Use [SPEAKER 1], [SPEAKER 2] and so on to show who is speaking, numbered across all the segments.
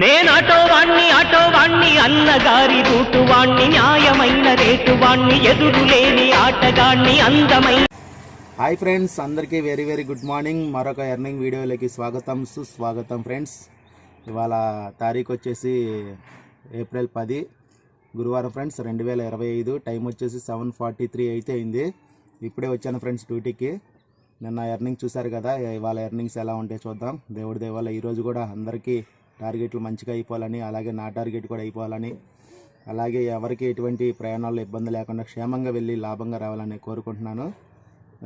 [SPEAKER 1] నేను ఆటోవాణ్ణి అన్నగారి రూటువాణ్ణి న్యాయమైన రేటువాణ్ణి ఎదురులేని ఆటగాణ్ణి అందమైన
[SPEAKER 2] హాయ్ ఫ్రెండ్స్ అందరికీ వెరీ వెరీ గుడ్ మార్నింగ్. మరొక ఎర్నింగ్ వీడియోలోకి స్వాగతం సుస్వాగతం ఫ్రెండ్స్. ఇవాళ తారీఖు వచ్చేసి ఏప్రిల్ పది గురువారం ఫ్రెండ్స్ రెండు వేల ఇరవై ఐదు. టైం వచ్చేసి సెవెన్ ఫార్టీ త్రీ అయితే అయింది. ఇప్పుడే వచ్చాను ఫ్రెండ్స్ డ్యూటీకి. నిన్న ఎర్నింగ్ చూశారు కదా ఇవాళ ఎర్నింగ్స్ ఎలా ఉంటాయో చూద్దాం. దేవుడి దేవాల ఈరోజు కూడా అందరికీ టార్గెట్లు మంచిగా అయిపోవాలని అలాగే నా టార్గెట్ కూడా అయిపోవాలని అలాగే ఎవరికి ఎటువంటి ప్రయాణాల్లో ఇబ్బంది లేకుండా క్షేమంగా వెళ్ళి లాభంగా రావాలని కోరుకుంటున్నాను.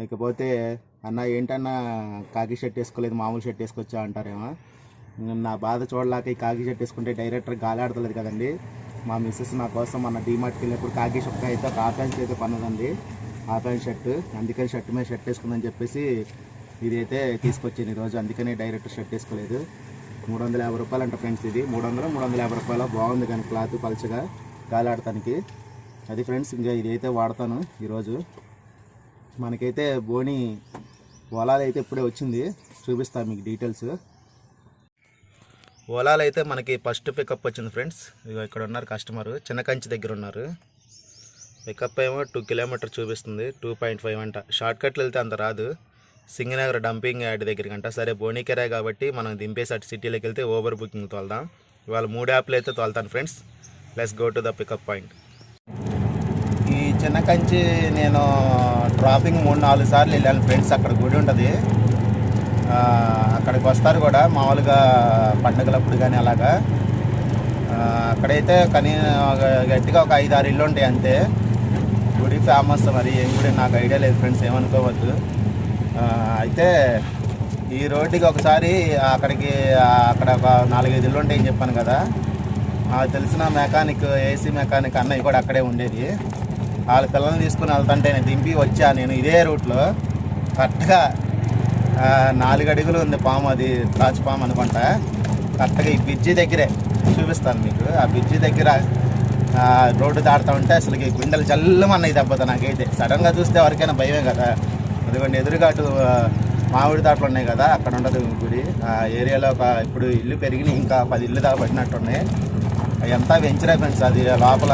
[SPEAKER 2] ఇకపోతే అన్న ఏంటన్నా కాకి షర్ట్ వేసుకోలేదు మామూలు షర్ట్ వేసుకొచ్చా? అంటారేమో. నా బాధ చూడలేక ఈ కాకి షర్ట్ వేసుకుంటే డైరెక్టర్ గాలాడతలేదు కదండి. మా మిస్సెస్ నా కోసం మన డీమార్ట్కి వెళ్ళినప్పుడు కాకి షర్ట్ అయితే ఆ ప్యాంట్ అయితే పన్నదండి. ఆ ప్యాంట్ షర్ట్ అందుకని షర్ట్ మీద షర్ట్ వేసుకుందని చెప్పేసి ఇదైతే తీసుకొచ్చింది ఈరోజు అందుకని డైరెక్టర్ షర్ట్ వేసుకోలేదు. మూడు వందల యాభై రూపాయలు అంట ఫ్రెండ్స్ ఇది. మూడు వందలు మూడు వందల యాభై రూపాయలు. బాగుంది కానీ క్లాత్ పలుచగా గాలాడటానికి అది ఫ్రెండ్స్ ఇంకా ఇదైతే వాడతాను ఈరోజు. మనకైతే బోని ఓలాలు అయితే ఇప్పుడే వచ్చింది. చూపిస్తాను మీకు డీటెయిల్స్. ఓలాలు అయితే మనకి ఫస్ట్ పికప్ వచ్చింది ఫ్రెండ్స్. ఇగో ఇక్కడ ఉన్నారు కస్టమర్. చిన్న కంచి దగ్గర ఉన్నారు. పికప్ ఏమో టూ కిలోమీటర్ చూపిస్తుంది. టూ పాయింట్ ఫైవ్ అంట. షార్ట్ కట్లు వెళ్తే అంత రాదు. సింగనగర్ డంపింగ్ యార్డ్ దగ్గరికంట. అంట సరే బోనికెరే కాబట్టి మనం దింపేసి అటు సిటీలోకి వెళ్తే ఓవర్ బుకింగ్ తోలుదాం. ఇవాళ మూడు యాప్లు అయితే తోలుతాను friends. Let's go to the pickup point ఈ చిన్న కంచి నేను డ్రాపింగ్ మూడు నాలుగు సార్లు వెళ్ళాను ఫ్రెండ్స్. అక్కడ గుడి ఉంటుంది. అక్కడికి వస్తారు కూడా. మామూలుగా పండుగలప్పుడు కానీ అలాగా. అక్కడైతే కనీ ఒక గట్టిగా ఒక ఐదు ఆరు ఇల్లు ఉంటాయి అంతే. గుడి ఫేమస్ మరి. ఏం గుడి నాకు ఐడియా లేదు ఫ్రెండ్స్. ఏమనుకోవద్దు. అయితే ఈ రోడ్డుకి ఒకసారి అక్కడికి అక్కడ ఒక నాలుగైదు ఇల్లు ఉంటాయని చెప్పాను కదా. నాకు తెలిసిన మెకానిక్ ఏసీ మెకానిక్ అన్నయ్య కూడా అక్కడే ఉండేది. వాళ్ళ పిల్లల్ని తీసుకుని వెళ్తుంటే నేను దింపి వచ్చా నేను ఇదే రూట్లో. కరెక్ట్గా నాలుగు అడుగులు ఉంది పాము అది త్రాచు పాము అనుకుంటా. కరెక్ట్గా ఈ బ్రిడ్జి దగ్గరే చూపిస్తాను మీకు. ఆ బ్రిడ్జి దగ్గర రోడ్డు దాడుతూ ఉంటే అసలు ఈ గుండెలు చల్లమన్నాయి దెబ్బతో నాకైతే సడన్గా చూస్తే ఎవరికైనా భయమే కదా. అదిగోండి ఎదురుగా అటు మామిడి తోటలు ఉన్నాయి కదా అక్కడ ఉండదు గుడి. ఆ ఏరియాలో ఒక ఇప్పుడు ఇల్లు పెరిగినాయి ఇంకా పది ఇల్లు దాకా పట్టినట్టు ఉన్నాయి వెంచరే ఫ్రెండ్స్ అది లోపల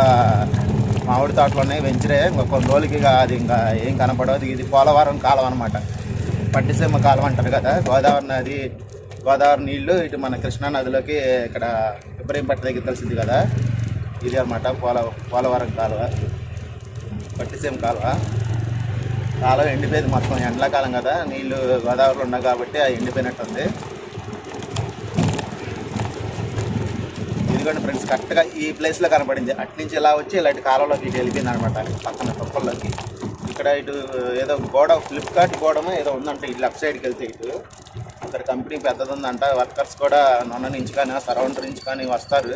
[SPEAKER 2] మామిడి తోటలు ఉన్నాయి వెంచరే ఇంకా కొన్ని రోజులకి అది ఇంకా ఏం కనపడదు. ఇది పోలవరం కాలం అనమాట పట్టిసీమ కాలం అంటారు కదా గోదావరి నది గోదావరి నీళ్ళు ఇటు మన కృష్ణా నదిలోకి ఇక్కడ ఇబ్రహీంపట్ట దగ్గర తెలిసింది కదా. ఇది అనమాట పోల పోలవరం కాలువ. పట్టిసీమ కాలువ. కాలం ఎండిపోయింది మొత్తం ఎండాకాలం కదా నీళ్ళు గోదావరిలో ఉన్నాయి కాబట్టి అది ఎండిపోయినట్టు ఉంది ఇదిగోండి ఫ్రెండ్స్ కరెక్ట్గా ఈ ప్లేస్లో కనపడింది. అటు నుంచి ఇలా వచ్చి ఇలాంటి కాలంలోకి ఇటు వెళ్ళిపోయింది అనమాట పక్కన తొక్కల్లోకి. ఇక్కడ ఇటు ఏదో గోడ ఫ్లిప్కార్ట్ గోడమో ఏదో ఉందంట ఇటు లెఫ్ట్ సైడ్కి వెళ్తే ఇటు. ఇక్కడ కంపెనీ పెద్దది ఉందంట వర్కర్స్ కూడా నొన్న నుంచి కానీ సరౌండర్ నుంచి కానీ వస్తారు.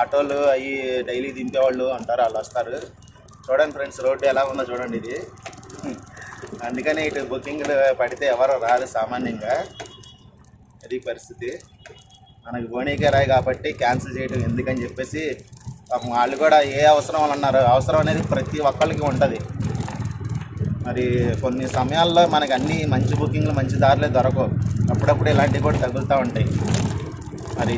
[SPEAKER 2] ఆటోలు అవి డైలీ దింపేవాళ్ళు అంటారు వాళ్ళు వస్తారు. చూడండి ఫ్రెండ్స్ రోడ్డు ఎలా ఉందో చూడండి ఇది. అందుకని ఇటు బుకింగ్లు పడితే ఎవరు రారు సామాన్యంగా. అది పరిస్థితి. మనకి బోనీకే రాయి కాబట్టి క్యాన్సిల్ చేయడం ఎందుకని చెప్పేసి పాపం వాళ్ళు కూడా ఏ అవసరం వాళ్ళు అన్నారు. అవసరం అనేది ప్రతి ఒక్కరికి ఉంటుంది. మరి కొన్ని సమయాల్లో మనకు అన్ని మంచి బుకింగ్లు మంచి దారులే దొరకవు. అప్పుడప్పుడు ఇలాంటివి కూడా తగులుతూ ఉంటాయి. మరి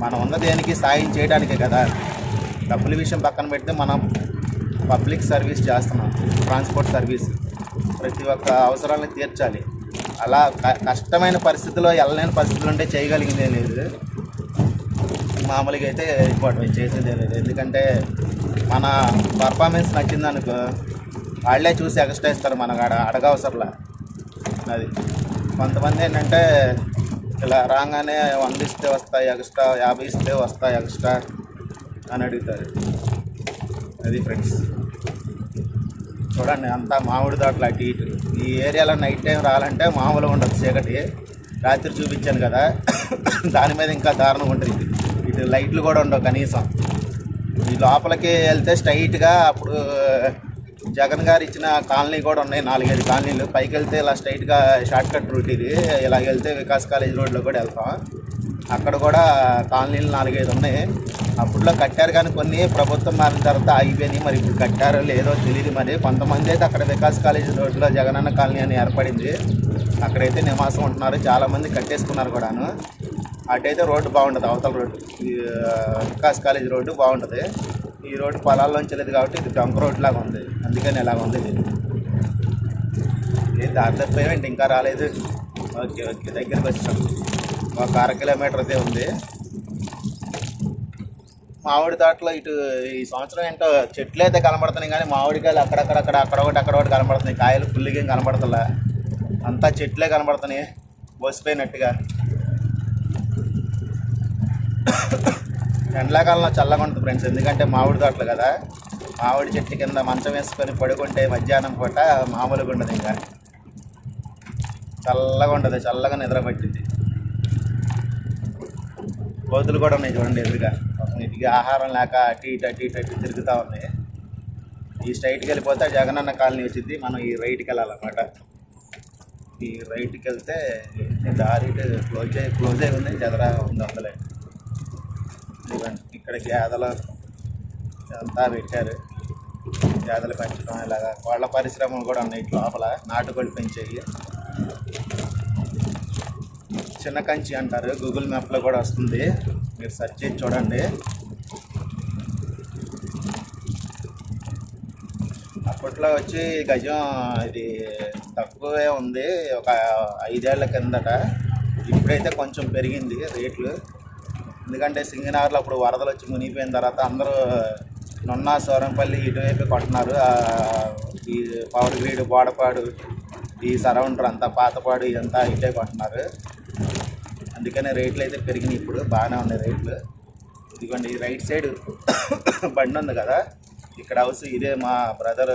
[SPEAKER 2] మనం ఉన్న దేనికి సాయం చేయడానికే కదా. డబ్బుల విషయం పక్కన పెడితే మనం పబ్లిక్ సర్వీస్ చేస్తున్నాం ట్రాన్స్పోర్ట్ సర్వీస్. ప్రతి ఒక్క అవసరాలను తీర్చాలి. అలా క- కష్టమైన పరిస్థితిలో వెళ్ళలేని పరిస్థితులు ఉంటే చేయగలిగిందే లేదు. మామూలుగా అయితే ఇంపార్టెంట్ చేసేదే లేదు. ఎందుకంటే మన పర్ఫార్మెన్స్ నచ్చిందనుకో వాళ్ళే చూసి ఎక్స్ట్రా ఇస్తారు మనకు అడ అడగవసరంలా. అది. కొంతమంది ఏంటంటే ఇలా రాగానే వంద ఇస్తే వస్తాయి ఎక్స్ట్రా యాభై ఇస్తే వస్తాయి ఎక్స్ట్రా అని అడుగుతారు. అది ఫ్రెండ్స్ చూడండి అంతా మామిడి తోటలు అటు ఇటు. ఈ ఏరియాలో నైట్ టైం రావాలంటే మామూలుగా ఉండదు చీకటి. రాత్రి చూపించాను కదా. దాని మీద ఇంకా దారుణం ఉంటుంది ఇటు లైట్లు కూడా ఉండవు కనీసం. ఈ లోపలికి వెళ్తే స్ట్రైట్గా అప్పుడు జగన్ గారు ఇచ్చిన కాలనీ కూడా ఉన్నాయి నాలుగైదు కాలనీలు. పైకి వెళ్తే ఇలా స్ట్రైట్గా షార్ట్ కట్ రూట్ ఇది. ఇలా వెళ్తే వికాస్ కాలేజ్ రోడ్లో కూడా వెళ్తాం. అక్కడ కూడా కాలనీలు నాలుగైదు ఉన్నాయి. అప్పట్లో కట్టారు కానీ కొన్ని ప్రభుత్వం మారిన తర్వాత ఆగిపోయినాయి మరి ఇప్పుడు కట్టారో లేదో తెలియదు మరి. కొంతమంది అయితే అక్కడ వికాస్ కాలేజ్ రోడ్లో జగనన్న కాలనీ అని ఏర్పడింది. అక్కడైతే నివాసం ఉంటున్నారు. చాలామంది కట్టేసుకున్నారు కూడాను. అటైతే రోడ్డు బాగుంటుంది అవతల రోడ్డు వికాస్ కాలేజ్ రోడ్డు బాగుంటుంది ఈ రోడ్డు పొలాల్లోంచి లేదు కాబట్టి ఇది డంక్ రోడ్ లాగా ఉంది. అందుకని ఇలాగ ఉంది ఇది ఏ దారి తప్పిపోయామంటే ఇంకా రాలేదు. Okay okay. దగ్గరికి వచ్చాం. ఒక అర కిలోమీటర్ అయితే ఉంది. మామిడి తోటలో ఇటు ఈ సంవత్సరం ఏంటో చెట్లు అయితే కనబడుతున్నాయి కానీ మామిడికాయలు అక్కడక్కడక్కడ అక్కడ ఒకటి అక్కడ ఒకటి కనబడుతున్నాయి. కాయలు ఫుల్గా ఏం కనబడతలే. అంతా చెట్లే కనబడుతున్నాయి. బోసిపోయినట్టుగా. ఎండాకాలంలో చల్లగా ఉంటుంది ఫ్రెండ్స్. ఎందుకంటే మామిడి తోటలు కదా. మామిడి చెట్టు కింద మంచం వేసుకొని పడుకుంటే మధ్యాహ్నం పూట మామూలుగా ఉండదు ఇంకా. చల్లగా ఉంటుంది. చల్లగా నిద్ర పట్టింది కోతులు కూడా ఉన్నాయి చూడండి ఎదురుగా. పాపం ఆహారం లేక అటు ఇటు అటు ఇటు అటు తిరుగుతూ ఉన్నాయి ఈ స్ట్రైట్కి వెళ్ళిపోతే జగనన్న కాలనీ వచ్చింది. మనం ఈ రైట్కి వెళ్ళాలన్నమాట. ఈ రైట్కి వెళ్తే దారి క్లోజ్ అయ్యి క్లోజ్ అయి ఉంది. జదరా ఉంది అందులో. ఇక్కడ గేదలు అంతా పెట్టారు. గేదలు పెంచడం ఇలాగా కోళ్ళ పరిశ్రమలు కూడా ఉన్నాయి లోపల. నాటుకోళ్ళు పెంచేవి చిన్న కంచి అంటారు. గూగుల్ మ్యాప్లో కూడా వస్తుంది. మీరు సెర్చ్ చేసి చూడండి. అప్పట్లో వచ్చి గజం ఇది తక్కువే ఉంది ఒక ఐదేళ్ళ కిందట. ఇప్పుడైతే కొంచెం పెరిగింది రేట్లు. ఎందుకంటే సింగనగర్లో అప్పుడు వరదలు వచ్చి మునిగిపోయిన తర్వాత అందరూ నున్నా సోరంపల్లి ఇటువైపు కొంటున్నారు ఈ పవర్ గ్రీడ్ బోడపాడు ఈ సరౌండర్ అంతా పాతపాడు ఇదంతా ఇటే కొంటున్నారు అందుకనే రేట్లు అయితే పెరిగినాయి ఇప్పుడు బాగానే ఉన్నాయి రేట్లు. ఇదిగోండి రైట్ సైడ్ బండి ఉంది కదా ఇక్కడ హౌస్ ఇదే మా బ్రదర్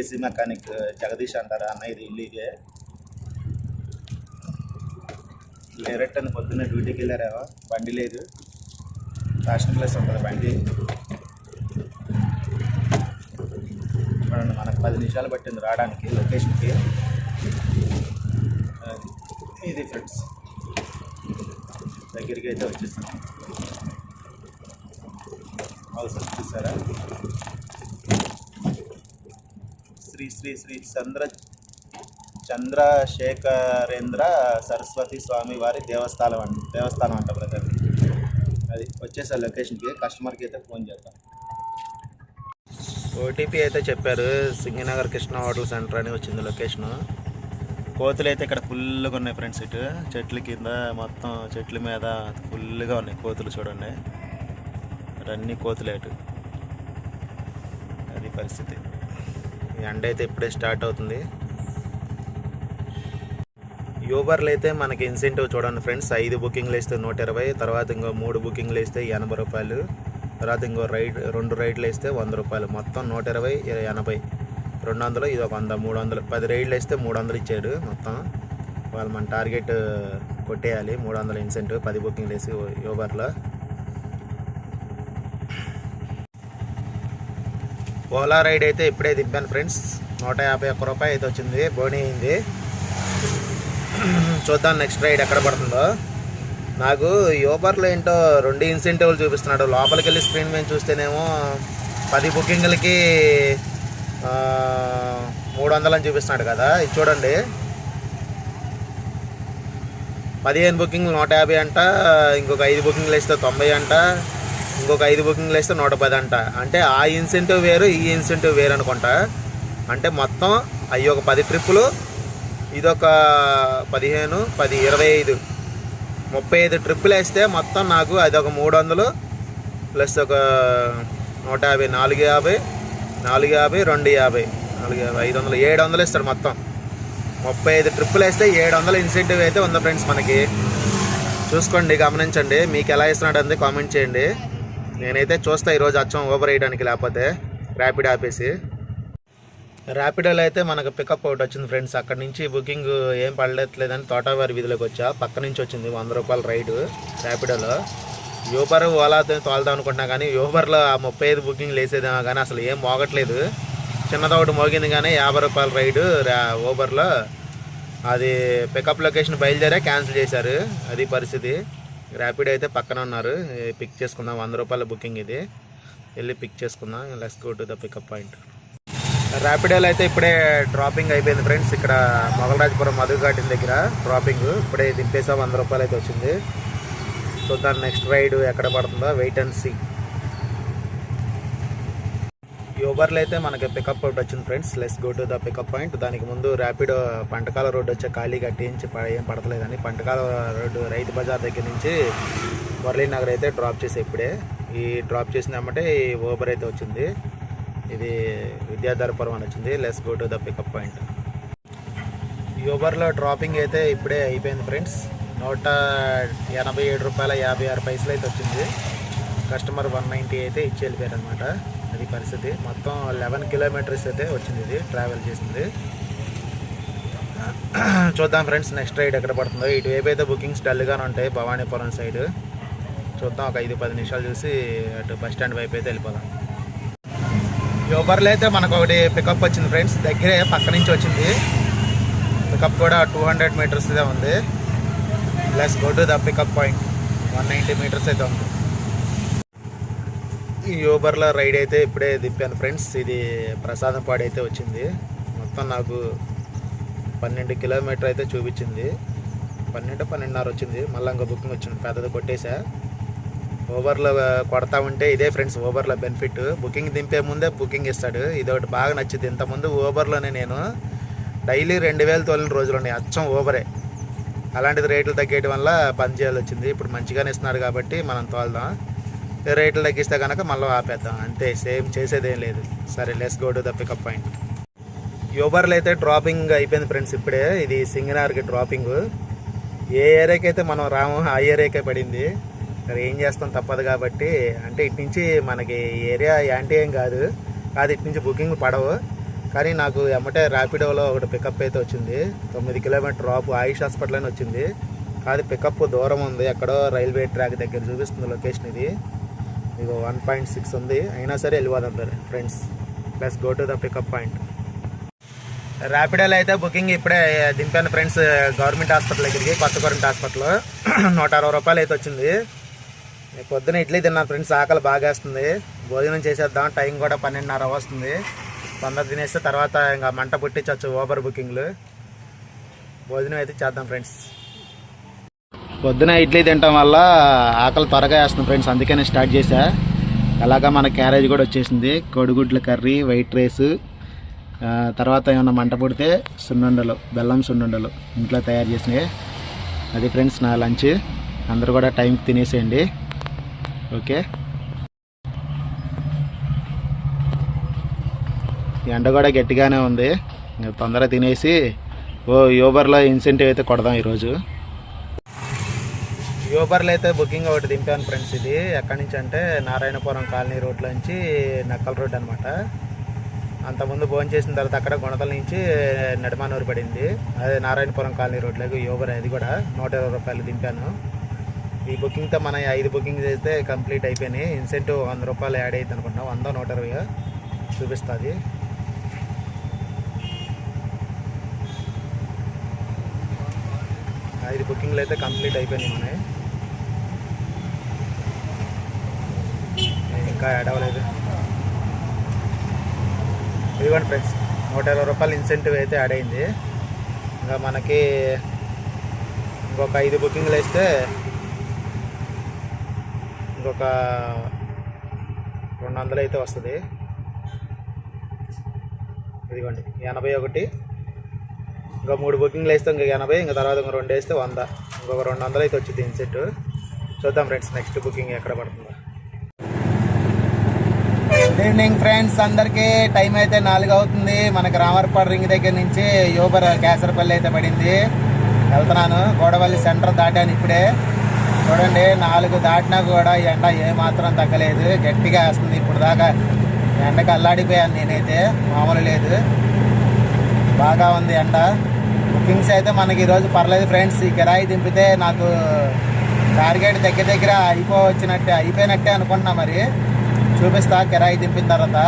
[SPEAKER 2] ఏసీ మెకానిక్ జగదీష్ అంటారు అన్న ఇది ఇల్లు ఇదే. డైరెక్ట్ అని పొద్దున్నే డ్యూటీకి వెళ్ళారేమో బండి లేదు. ఫ్యాషన్ ప్లేస్ ఉంటుంది బండి. చూడండి మనకు పది నిమిషాలు పట్టింది రావడానికి లొకేషన్కి ఇది ఫ్రెండ్స్ దగ్గరికి అయితే వచ్చేసాం హౌస్ చూసారా? శ్రీ శ్రీ శ్రీ చంద్ర చంద్రశేఖరేంద్ర సరస్వతి స్వామి వారి దేవస్థానం అంట దేవస్థానం అంట బ్రదర్ అది వచ్చేసా లొకేషన్కి కస్టమర్కి అయితే ఫోన్ చేద్దాం. ఓటీపీ అయితే చెప్పారు సింగనగర్ కృష్ణ హోటల్ సెంటర్ అని వచ్చింది లొకేషన్ కోతులు అయితే ఇక్కడ ఫుల్గా ఉన్నాయి ఫ్రెండ్స్ ఇటు. చెట్ల కింద మొత్తం చెట్ల మీద ఫుల్గా ఉన్నాయి కోతులు చూడండి. అన్నీ కోతులే ఇటు అది పరిస్థితి. ఎండ అయితే ఇప్పుడే స్టార్ట్ అవుతుంది. యూబర్లు అయితే మనకి ఇన్సెంటివ్ చూడండి ఫ్రెండ్స్. ఐదు బుకింగ్లు వేస్తే నూట ఇరవై తర్వాత ఇంకో మూడు బుకింగ్లు వేస్తే ఎనభై రూపాయలు తర్వాత ఇంకో రైడ్ రెండు రైడ్లు వేస్తే వంద రూపాయలు. మొత్తం నూట ఇరవై ఎనభై. రెండు వందలు ఇది ఒక వంద మూడు వందలు పది రైడ్లు వేస్తే మూడు వందలు ఇచ్చాడు మొత్తం. వాళ్ళు మన టార్గెట్ కొట్టేయాలి. మూడు వందల ఇన్సెంటివ్ పది బుకింగ్లు వేసి యూబర్లో ఓలా రైడ్ అయితే ఇప్పుడే దింపాను ఫ్రెండ్స్. నూట యాభై ఒక్క రూపాయి అయితే వచ్చింది. బోనీ అయింది. చూద్దాం నెక్స్ట్ రైడ్ ఎక్కడ పడుతుందో. నాకు యూబర్లో ఏంటో రెండు ఇన్సెంటివ్లు చూపిస్తున్నాడు. లోపలికి వెళ్ళి స్క్రీన్ మీద చూస్తేనేమో పది బుకింగ్లకి మూడు వందలు అని చూపిస్తున్నాడు కదా ఇది చూడండి. పదిహేను బుకింగ్లు నూట యాభై అంట ఇంకొక ఐదు బుకింగ్లు వేస్తే తొంభై అంట ఇంకొక ఐదు బుకింగ్లు వేస్తే నూట పది అంట. అంటే ఆ ఇన్సెంటివ్ వేరు ఈ ఇన్సెంటివ్ వేరు అనుకుంటా. అంటే మొత్తం అవి ఒక పది ట్రిప్పులు ఇదొక పదిహేను పది ఇరవై ఐదు. ముప్పై ఐదు ట్రిప్పులు వేస్తే మొత్తం నాకు అది ఒక మూడు వందలు ప్లస్ ఒక నూట యాభై నాలుగు యాభై నాలుగు యాభై రెండు యాభై. నాలుగు యాభై ఐదు వందలు ఏడు వందలు ఇస్తాడు మొత్తం. ముప్పై ఐదు ట్రిప్పులు వేస్తే ఏడు వందల ఇన్సెంటివ్ అయితే ఉంది ఫ్రెండ్స్ మనకి. చూసుకోండి గమనించండి మీకు ఎలా ఇస్తున్నాడు అంది కామెంట్ చేయండి. నేనైతే చూస్తా ఈరోజు అచ్చం ఓవర్ వేయడానికి లేకపోతే ర్యాపిడ్ ఆపేసి. ర్యాపిడోలో అయితే మనకు పికప్ ఒకటి వచ్చింది ఫ్రెండ్స్. అక్కడ నుంచి బుకింగ్ ఏం పడలేట్లేదని తోటవారి వీధిలోకి వచ్చా. పక్క నుంచి వచ్చింది వంద రూపాయల రైడ్ ర్యాపిడోలో. యూబర్ ఓలాతో తోలుదాం అనుకుంటున్నా కానీ యూబర్లో ఆ ముప్పై ఐదు బుకింగ్ వేసేదేమో కానీ అసలు ఏం మోగట్లేదు. చిన్నదొకటి మోగింది కానీ యాభై రూపాయల రైడు రా- ఊబర్లో అది పికప్ లొకేషన్ బయలుదేరే క్యాన్సిల్ చేశారు. అది పరిస్థితి. ర్యాపిడ్ అయితే పక్కన ఉన్నారు. పిక్ చేసుకుందాం. వంద రూపాయల బుకింగ్ ఇది. వెళ్ళి పిక్ చేసుకుందాం. Let's go to the pickup point ర్యాపిడోలో అయితే ఇప్పుడే డ్రాపింగ్ అయిపోయింది ఫ్రెండ్స్ ఇక్కడ మొగలరాజపురం మధు దగ్గర డ్రాపింగ్ ఇప్పుడే దింపేసా వంద రూపాయలు అయితే వచ్చింది. చూద్దాం నెక్స్ట్ రైడ్ ఎక్కడ పడుతుందో. వెయిట్ అండ్ సీ యూబర్లో అయితే మనకి పికప్ ఒకటి వచ్చింది friends let's go to the pickup point దానికి ముందు ర్యాపిడో పంటకాల రోడ్డు వచ్చే ఖాళీ కట్టించి ఏం పడతలేదని పంటకాల రోడ్డు రైతు బజార్ దగ్గర నుంచి మురళీనగర్ అయితే డ్రాప్ చేసి ఇప్పుడే. ఈ డ్రాప్ చేసిన వెంబటే ఈ ఊబర్ అయితే వచ్చింది. ఇది విద్యాధరపురం అని వచ్చింది. Let's go to the pickup point యూబర్లో dropping అయితే ఇప్పుడే అయిపోయింది ఫ్రెండ్స్ నూట ఎనభై ఏడు రూపాయల యాభై ఆరు పైసలు అయితే వచ్చింది. కస్టమర్ వన్ నైంటీ అయితే ఇచ్చి వెళ్ళిపోయారు అనమాట అది పరిస్థితి. మొత్తం లెవెన్ కిలోమీటర్స్ అయితే వచ్చింది ఇది ట్రావెల్ చేసింది. చూద్దాం ఫ్రెండ్స్ నెక్స్ట్ రైడ్ ఎక్కడ పడుతుందో. ఇటువైపు అయితే బుకింగ్స్ డల్గానే ఉంటాయి భవానీపురం సైడ్. చూద్దాం ఒక ఐదు పది నిమిషాలు చూసి అటు బస్ స్టాండ్ వైపు అయితే వెళ్ళిపోదాం. యూబర్లో అయితే మనకు ఒకటి పికప్ వచ్చింది ఫ్రెండ్స్. దగ్గరే పక్క నుంచి వచ్చింది. పికప్ కూడా టూ హండ్రెడ్ మీటర్స్దే ఉంది. Plus go to the pickup point one ninety meters అయితే ఉంది. ఈ ఊబర్లో రైడ్ అయితే ఇప్పుడే దింపాను ఫ్రెండ్స్ ఇది ప్రసాదంపాడు అయితే వచ్చింది. మొత్తం నాకు పన్నెండు కిలోమీటర్ అయితే చూపించింది. పన్నెండు పన్నెండున్నర వచ్చింది. మళ్ళీ ఇంకా బుకింగ్ వచ్చింది. పెద్దది కొట్టేసా. ఓవర్లో కొడతా ఉంటే ఇదే ఫ్రెండ్స్ ఓవర్లో బెనిఫిట్ బుకింగ్ దింపే ముందే బుకింగ్ ఇస్తాడు. ఇది ఒకటి బాగా నచ్చింది. ఇంతకుముందు ఓవర్లోనే నేను డైలీ రెండు వేలు తోలిన రోజులు ఉన్నాయి. అచ్చం ఓవరే అలాంటిది రేట్లు తగ్గేయడం వల్ల బంద్ చేయాలి వచ్చింది ఇప్పుడు మంచిగానే ఇస్తున్నారు కాబట్టి మనం తోలుదాం. రేట్లు తగ్గిస్తే కనుక మళ్ళీ ఆపేద్దాం. అంతే సేమ్ చేసేదేం లేదు. సరే let's go to the pickup point యూబర్లు అయితే డ్రాపింగ్ అయిపోయింది ఫ్రెండ్స్ ఇప్పుడే. ఇది సింగనార్కి డ్రాపింగ్ ఏ ఏరియాకి అయితే మనం రాము ఆ ఏరియాకే పడింది. మరి ఏం చేస్తాం తప్పదు కాబట్టి. అంటే ఇటు నుంచి మనకి ఏరియా యాంటీ ఏం కాదు. కాదు ఇటు నుంచి బుకింగ్ పడవు. కానీ నాకు ఎమ్మటే ర్యాపిడోలో ఒకటి పికప్ అయితే వచ్చింది. తొమ్మిది కిలోమీటర్ డ్రాప్ ఆయుష్ హాస్పిటల్ అని వచ్చింది. కాదు పికప్ దూరం ఉంది. ఎక్కడో రైల్వే ట్రాక్ దగ్గర చూపిస్తుంది లొకేషన్ ఇది. ఇది వన్ పాయింట్ సిక్స్ ఉంది. అయినా సరే వెళ్ళిపోదాం friends plus go to the pickup point ర్యాపిడోలో అయితే బుకింగ్ ఇప్పుడే దింపాను ఫ్రెండ్స్ గవర్నమెంట్ హాస్పిటల్ దగ్గరికి కొత్త గవర్నమెంట్ హాస్పిటల్ నూట అరవై రూపాయలు అయితే వచ్చింది. పొద్దున ఇడ్లీ తిన్నాను ఫ్రెండ్స్ ఆకలి బాగా వేస్తుంది భోజనం చేసేద్దాం టైం కూడా పన్నెండున్నర వస్తుంది తొందర తినేస్తే తర్వాత ఇంకా మంట పుట్టించవచ్చు ఓబర్ బుకింగ్లు భోజనం అయితే చేద్దాం ఫ్రెండ్స్ పొద్దున ఇడ్లీ తినటం వల్ల ఆకలి త్వరగా వేస్తుంది ఫ్రెండ్స్ అందుకే నేను స్టార్ట్ చేశా. అలాగా మన క్యారేజ్ కూడా వచ్చేసింది. కోడిగుడ్ల కర్రీ వైట్ రైస్ తర్వాత ఏమన్నా మంట పుడితే సున్నుండలు బెల్లం సున్నుండలు ఇంట్లో తయారు చేసినవి. అది ఫ్రెండ్స్ నా లంచ్ అందరూ కూడా టైంకి తినేసేయండి. ఓకే ఎండ కూడా గట్టిగానే ఉంది. తొందరగా తినేసి ఓ యూబర్లో ఇన్సెంటివ్ అయితే కొడదాం ఈరోజు. యూబర్లో అయితే బుకింగ్ ఒకటి దింపాను ఫ్రెండ్స్ ఇది. ఎక్కడి నుంచి అంటే నారాయణపురం కాలనీ రోడ్లో నుంచి నక్కల రోడ్ అనమాట అంతకుముందు భోజనం చేసిన తర్వాత అక్కడ గుణతల నుంచి నడమానూరు పడింది. అదే నారాయణపురం కాలనీ రోడ్లోకి యూబర్ అది కూడా నూట ఇరవై రూపాయలు దింపాను. ఈ బుకింగ్తో మన ఐదు బుకింగ్ చేస్తే కంప్లీట్ అయిపోయినాయి. ఇన్సెంటివ్ వంద రూపాయలు యాడ్ అయింది అనుకుంటున్నాం వంద నూట ఇరవై చూపిస్తుంది. ఐదు బుకింగ్లు అయితే కంప్లీట్ అయిపోయినాయి ఉన్నాయి. ఇంకా యాడ్ అవ్వలేదు. ఇదిగోండి ఫ్రెండ్స్ నూట ఇరవై రూపాయలు ఇన్సెంటివ్ అయితే యాడ్ అయింది. ఇంకా మనకి ఇంకొక ఐదు బుకింగ్లు వేస్తే ఇంకొక రెండు వందలు అయితే వస్తుంది. ఇదిగోండి ఎనభై ఒకటి ఇంకా మూడు బుకింగ్లు వేస్తే ఇంకా ఎనభై ఇంకా తర్వాత ఇంకా రెండు వేస్తే వంద. ఇంకొక రెండు వందలు అయితే వచ్చింది ఇన్సెట్ చూద్దాం ఫ్రెండ్స్ నెక్స్ట్ బుకింగ్ ఎక్కడ పడుతుందో. గుడ్ ఈవినింగ్ ఫ్రెండ్స్ అందరికీ టైం అయితే నాలుగు అవుతుంది. మనకి రామర్పాడు రింగ్ దగ్గర నుంచి యూబర్ కేసరపల్లి అయితే పడింది. వెళ్తున్నాను. గోడవల్లి సెంటర్ దాటాను ఇప్పుడే. చూడండి నాలుగు దాటినా కూడా ఎండ ఏమాత్రం తగ్గలేదు. గట్టిగా వేస్తుంది. ఇప్పుడు దాకా ఎండకు అల్లాడిపోయాను నేనైతే. మామూలు లేదు. బాగా ఉంది ఎండ బుకింగ్స్ అయితే మనకి ఈరోజు పర్లేదు ఫ్రెండ్స్. ఈ కిరాయి దింపితే నాకు టార్గెట్ దగ్గర దగ్గర అయిపో వచ్చినట్టే అయిపోయినట్టే అనుకుంటున్నా మరి. చూపిస్తా కిరాయి దింపిన తర్వాత.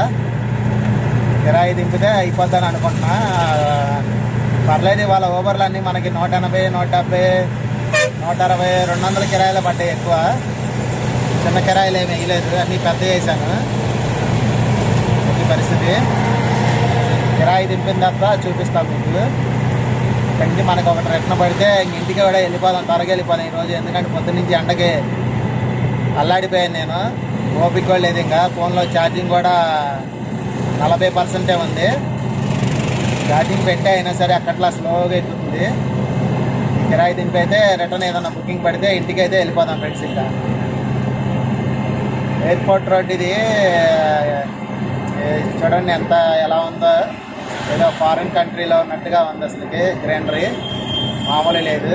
[SPEAKER 2] కిరాయి దింపితే అయిపోద్దని అనుకుంటున్నా. పర్లేదు ఇవాళ ఓవర్లు అన్నీ మనకి నూట ఎనభై నూట డెబ్బై నూట అరవై రెండు వందల కిరాయిలు పడ్డాయి ఎక్కువ. చిన్న కిరాయిలు ఏమి వేయలేదు. అన్నీ పెద్ద వేసాను ఈ పరిస్థితి. కిరాయి దింపిన తర్వాత చూపిస్తాం మీకు. కంటి మనకు ఒకటి రెట్న పడితే ఇంక ఇంటికి కూడా వెళ్ళిపోదాం త్వరగా వెళ్ళిపోదాం ఈరోజు ఎందుకంటే పొద్దు నుంచి ఎండకి అల్లాడిపోయాను నేను. ఓపిక కూడా లేదు ఇంకా. ఫోన్లో ఛార్జింగ్ కూడా నలభై పర్సెంటే ఉంది. ఛార్జింగ్ పెట్టే అయినా సరే అక్కట్లా స్లోగా ఎక్కుతుంది. కిరాయి దింపి అయితే రిటర్న్ ఏదైనా బుకింగ్ పడితే ఇంటికి అయితే వెళ్ళిపోదాం ఫ్రెండ్స్ ఇంకా. ఎయిర్పోర్ట్ రోడ్ ఇది. చూడండి ఎంత ఎలా ఉందో. ఏదో ఫారిన్ కంట్రీలో ఉన్నట్టుగా ఉంది అసలుకి గ్రీనరీ మామూలు లేదు.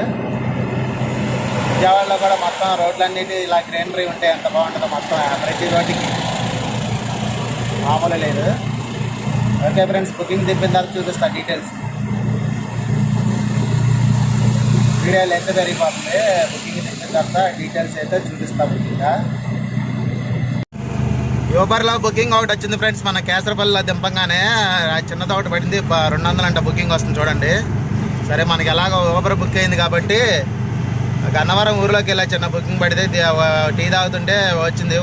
[SPEAKER 2] విజయవాడలో కూడా మొత్తం రోడ్లన్నిటి ఇలా గ్రీనరీ ఉంటే ఎంత బాగుంటుందో మొత్తం ప్రతి రోడ్డుకి. మామూలు లేదు. ఓకే ఫ్రెండ్స్ బుకింగ్ తిప్పిన తర్వాత చూపిస్తా డీటెయిల్స్ వీడియోలు అయితే పెరిగిపోతుంది. బుకింగ్ తిప్పిన తర్వాత డీటెయిల్స్ అయితే చూపిస్తా బుకింగ్గా. యూబర్లో బుకింగ్ ఒకటి వచ్చింది ఫ్రెండ్స్ మన కేసరపల్లిలో దింపంగానే చిన్నది ఒకటి పడింది రెండు వందలు అంట బుకింగ్ వస్తుంది చూడండి. సరే మనకి ఎలాగో ఊబర్ బుక్ అయింది కాబట్టి గన్నవరం ఊర్లోకి వెళ్ళా చిన్న బుకింగ్ పడితే టీ తాగుతుంటే వచ్చింది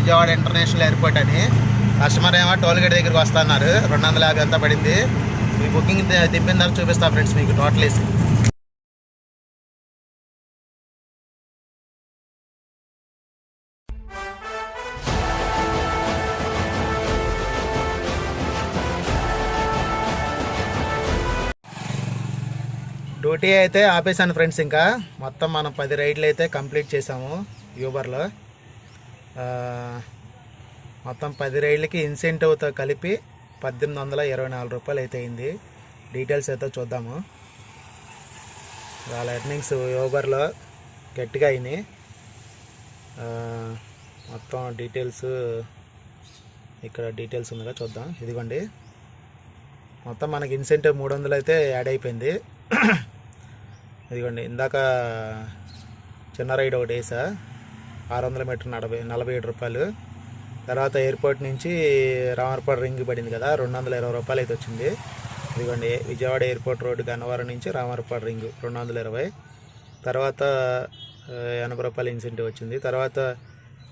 [SPEAKER 2] విజయవాడ ఇంటర్నేషనల్ ఎయిర్పోర్ట్ అని. కస్టమర్ ఏమో టోల్గేట్ దగ్గరికి వస్తున్నారు రెండు వందల యాభై అంతా పడింది. మీ బుకింగ్ ది- దింపిన తర్వాత చూపిస్తా ఫ్రెండ్స్ మీకు టోటల్ వేసి డ్యూటీ అయితే ఆపేసాను ఫ్రెండ్స్ ఇంకా. మొత్తం మనం పది రైడ్లు అయితే కంప్లీట్ చేసాము యూబర్లో మొత్తం పది రైళ్ళకి ఇన్సెంటివ్తో కలిపి పద్దెనిమిది వందల ఇరవై నాలుగు రూపాయలు అయితే అయింది. డీటెయిల్స్ అయితే చూద్దాము. వాళ్ళ ఎర్నింగ్స్ యూబర్లో గట్టిగా అయినాయి. మొత్తం డీటెయిల్స్ ఇక్కడ డీటెయిల్స్ ఉందిగా చూద్దాం. ఇదిగోండి. మొత్తం మనకి ఇన్సెంటివ్ మూడు వందలు అయితే యాడ్ అయిపోయింది. ఇదిగోండి ఇందాక చిన్న రైడ్ ఒకటి వేసా. ఆరు వందల మీటర్ నలభై నలభై ఏడు రూపాయలు. తర్వాత ఎయిర్పోర్ట్ నుంచి రామర్పాడు రింగ్ పడింది కదా రెండు వందల ఇరవై రూపాయలు అయితే వచ్చింది. ఇదిగోండి విజయవాడ ఎయిర్పోర్ట్ రోడ్డు గన్నవరం నుంచి రామర్పాడు రింగ్ రెండు వందల ఇరవై. తర్వాత ఎనభై రూపాయలు ఇన్సెంటివ్ వచ్చింది. తర్వాత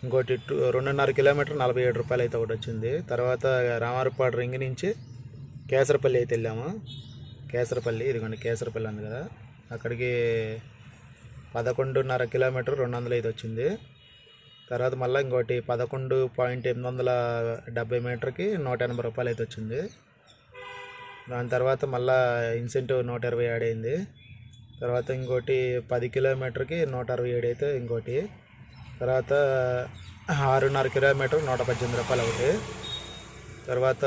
[SPEAKER 2] ఇంకోటి టూ రెండున్నర కిలోమీటర్ నలభై ఏడు రూపాయలు అయితే ఒకటి వచ్చింది. తర్వాత రామారపాడు రింగ్ నుంచి కేసరపల్లి అయితే వెళ్ళాము. కేసరపల్లి ఇదిగోండి కేసరపల్లి ఉంది కదా. అక్కడికి పదకొండున్నర కిలోమీటర్ రెండు వందలు అయితే వచ్చింది. తర్వాత మళ్ళీ ఇంకోటి పదకొండు పాయింట్ ఎనిమిది వందల డెబ్బై మీటర్కి నూట ఎనభై రూపాయలు అయితే వచ్చింది. దాని తర్వాత మళ్ళీ ఇన్సెంటివ్ నూట ఇరవై ఏడు అయింది. తర్వాత ఇంకోటి పది కిలోమీటర్కి నూట అరవై ఏడు అయితే ఇంకోటి. తర్వాత ఆరున్నర కిలోమీటర్ నూట పద్దెనిమిది రూపాయలు ఒకటి తర్వాత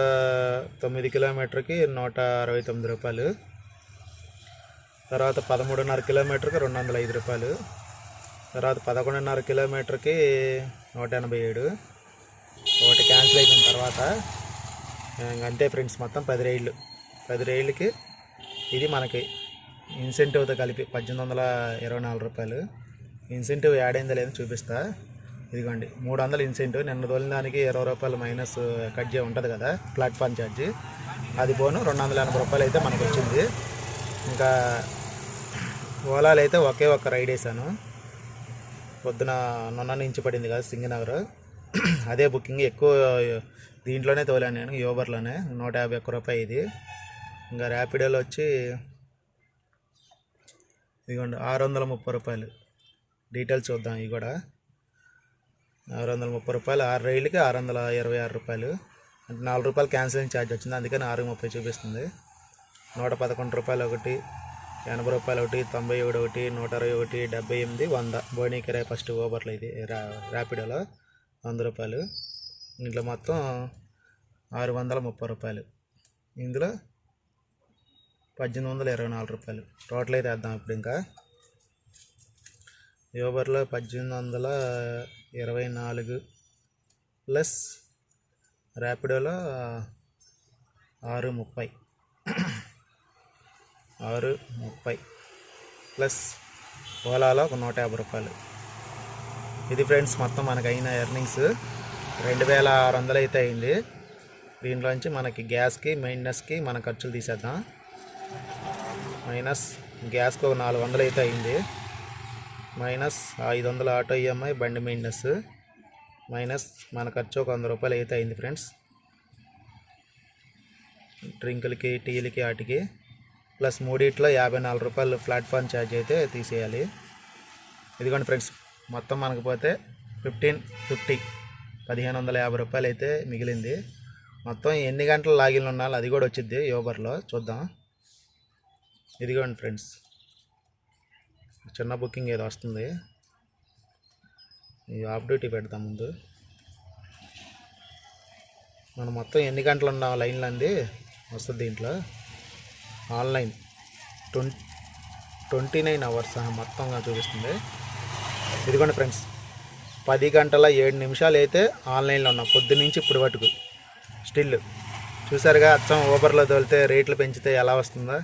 [SPEAKER 2] తొమ్మిది కిలోమీటర్కి నూట అరవై తొమ్మిది రూపాయలు. తర్వాత పదమూడున్నర కిలోమీటర్కి రెండు వందల ఐదు రూపాయలు. తర్వాత పదకొండున్నర కిలోమీటర్కి నూట ఎనభై ఏడు. ఒకటి క్యాన్సిల్ అయిపోయిన తర్వాత అంతే ఫ్రెండ్స్ మొత్తం పది రైళ్ళు పది రైళ్ళకి ఇది మనకి ఇన్సెంటివ్తో కలిపి పద్దెనిమిది వందల ఇరవై నాలుగు రూపాయలు. ఇన్సెంటివ్ యాడ్ అయిందా లేదో చూపిస్తా. ఇదిగోండి మూడు వందలు ఇన్సెంటివ్. నిన్న తోలిన దానికి ఇరవై రూపాయలు మైనస్ కట్ చేయ ఉంటుంది కదా ప్లాట్ఫామ్ ఛార్జ్. అది పోను రెండు వందల ఎనభై రూపాయలు అయితే మనకు వచ్చింది ఇంకా ఓలాలు అయితే ఒకే ఒక్క రైడ్ వేసాను పొద్దున నొన్న నుంచి పడింది కదా సింగనగర్. అదే బుకింగ్ ఎక్కువ దీంట్లోనే తోలాను నేను యూబర్లోనే నూట యాభై ఒక్క రూపాయి ఇది. ఇంకా ర్యాపిడోలో వచ్చి ఇదిగోండి ఆరు వందల ముప్పై రూపాయలు. డీటెయిల్స్ చూద్దాం ఇవి కూడా. ఆరు వందల ముప్పై రూపాయలు. ఆరు రైళ్ళకి ఆరు వందల ఇరవై ఆరు రూపాయలు. అంటే నాలుగు రూపాయలు క్యాన్సిలింగ్ ఛార్జ్ వచ్చింది అందుకని ఆరు ముప్పై చూపిస్తుంది. నూట పదకొండు రూపాయలు ఒకటి ఎనభై రూపాయలు ఒకటి తొంభై ఏడు ఒకటి నూట అరవై ఒకటి డెబ్బై ఎనిమిది వంద. బోనీ కిరాయి ఫస్ట్ ఓవర్లో ఇది రా ర్యాపిడోలో వంద రూపాయలు. ఇంట్లో మొత్తం ఆరు వందల ముప్పై రూపాయలు. ఇందులో పద్దెనిమిది వందల ఇరవై నాలుగు రూపాయలు. టోటల్ అయితే వేద్దాం ఇప్పుడు ఇంకా. యోబర్లో పద్దెనిమిది వందల ఇరవై నాలుగు ప్లస్ ర్యాపిడోలో ఆరు ముప్పై. ఆరు ముప్పై ప్లస్ ఓలాలో ఒక నూట యాభై రూపాయలు. ఇది ఫ్రెండ్స్ మొత్తం మనకు అయిన ఎర్నింగ్స్. రెండు వేల ఆరు వందలు అయితే అయింది. దీంట్లోంచి మనకి గ్యాస్కి మైనస్కి మన ఖర్చులు తీసేద్దాం. మైనస్ గ్యాస్కి ఒక నాలుగు వందలు అయితే అయింది. మైనస్ ఐదు వందల ఆటో ఈఎంఐ బండి మెయింటెనెన్స్ మైనస్ మన ఖర్చు ఒక వంద రూపాయలు అయితే అయింది ఫ్రెండ్స్. డ్రింకులకి టీలకి వాటికి. ప్లస్ మూడిట్లో యాభై నాలుగు రూపాయలు ప్లాట్ఫామ్ ఛార్జ్ అయితే తీసేయాలి. ఇదిగోండి ఫ్రెండ్స్ మొత్తం మనకు పోతే ఫిఫ్టీన్ ఫిఫ్టీ పదిహేను వందల యాభై రూపాయలు అయితే మిగిలింది. మొత్తం ఎన్ని గంటలు లాగిన్ ఉండాలి అది కూడా వచ్చింది యోబర్లో చూద్దాం. ఇదిగోండి ఫ్రెండ్స్ చిన్న బుకింగ్ ఏదో వస్తుంది. ఈ ఆఫ్ డ్యూటీ పెడతాం ముందు. మనం మొత్తం ఎన్ని గంటలు ఉన్నాం లైన్లో అంది? వస్తుంది దీంట్లో. Online twenty twenty nine hours మొత్తంగా చూపిస్తుంది. ఇదిగోండి ఫ్రెండ్స్ పది గంటల ఏడు నిమిషాలు అయితే ఆన్లైన్లో ఉన్నాం. పొద్దు నుంచి ఇప్పుడు వరకు. స్టిల్ చూసారుగా అచ్చం ఊబర్లో తోలితే రేట్లు పెంచితే ఎలా వస్తుందో?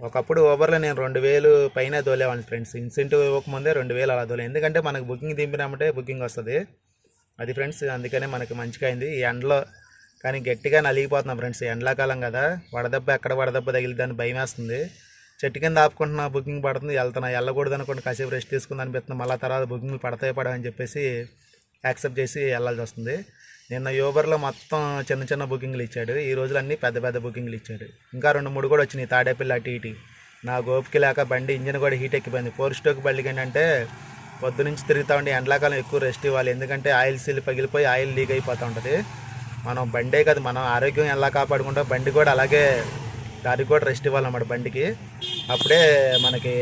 [SPEAKER 2] ఒకప్పుడు ఊబర్లో నేను రెండు వేలు పైన తోలేవాడిని ఫ్రెండ్స్. ఇన్సెంటివ్ ఇవ్వకముందే రెండు వేలు అలా తోలే. ఎందుకంటే మనకు బుకింగ్ దింపినామంటే బుకింగ్ వస్తుంది. అది ఫ్రెండ్స్ అందుకనే మనకి మంచిగా అయింది. ఈ ఎండలో కానీ గట్టిగా నలిగిపోతున్నాం ఫ్రెండ్స్. ఎండాకాలం కదా. వడదెబ్బ ఎక్కడ వడదెబ్బ తగిలిద్దని భయం వేస్తుంది చెట్టు కింద ఆపుకుంటున్నా బుకింగ్ పడుతుంది వెళ్తున్నా. వెళ్ళకూడదు అనుకోండి కాసేపు రెస్ట్ తీసుకుంది అనిపిస్తుంది మళ్ళీ తర్వాత బుకింగ్లు పడతాయి పడవని చెప్పేసి యాక్సెప్ట్ చేసి వెళ్ళాల్సి వస్తుంది. నిన్న యూబర్లో మొత్తం చిన్న చిన్న బుకింగ్లు ఇచ్చాడు. ఈ రోజులన్నీ పెద్ద పెద్ద బుకింగ్లు ఇచ్చాడు. ఇంకా రెండు మూడు కూడా వచ్చినాయి. తాడేపల్లి అటు ఇటు. నా గోపికి లేక బండి ఇంజిన్ కూడా హీట్ ఎక్కిపోయింది. ఫోర్ స్టోక్ బండికి ఏంటంటే పొద్దు నుంచి తిరుగుతూ ఉండి ఎండాకాలం ఎక్కువ రెస్ట్ ఇవ్వాలి. ఎందుకంటే ఆయిల్ సీల్ పగిలిపోయి ఆయిల్ లీక్ అయిపోతూ ఉంటుంది. మనం బండే కాదు మనం ఆరోగ్యం ఎలా కాపాడుకుంటాం బండి కూడా అలాగే దానికి కూడా రెస్ట్ ఇవ్వాలన్నమాట బండికి. అప్పుడే మనకి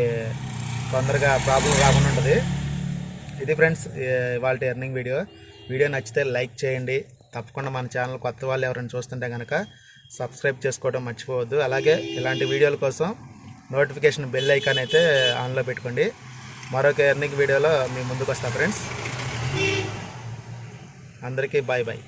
[SPEAKER 2] తొందరగా ప్రాబ్లం రాకుండా ఉంటుంది. ఇది ఫ్రెండ్స్ వాళ్ళ ఎర్నింగ్ వీడియో వీడియో నచ్చితే లైక్ చేయండి. తప్పకుండా మన ఛానల్ కొత్త వాళ్ళు ఎవరైనా చూస్తుంటే కనుక సబ్స్క్రైబ్ చేసుకోవడం మర్చిపోవద్దు. అలాగే ఇలాంటి వీడియోల కోసం నోటిఫికేషన్ బెల్ ఐకాన్ అయితే ఆన్లో పెట్టుకోండి. మరొక ఎర్నింగ్ వీడియోలో మీ ముందుకు వస్తా ఫ్రెండ్స్ అందరికీ బాయ్ బాయ్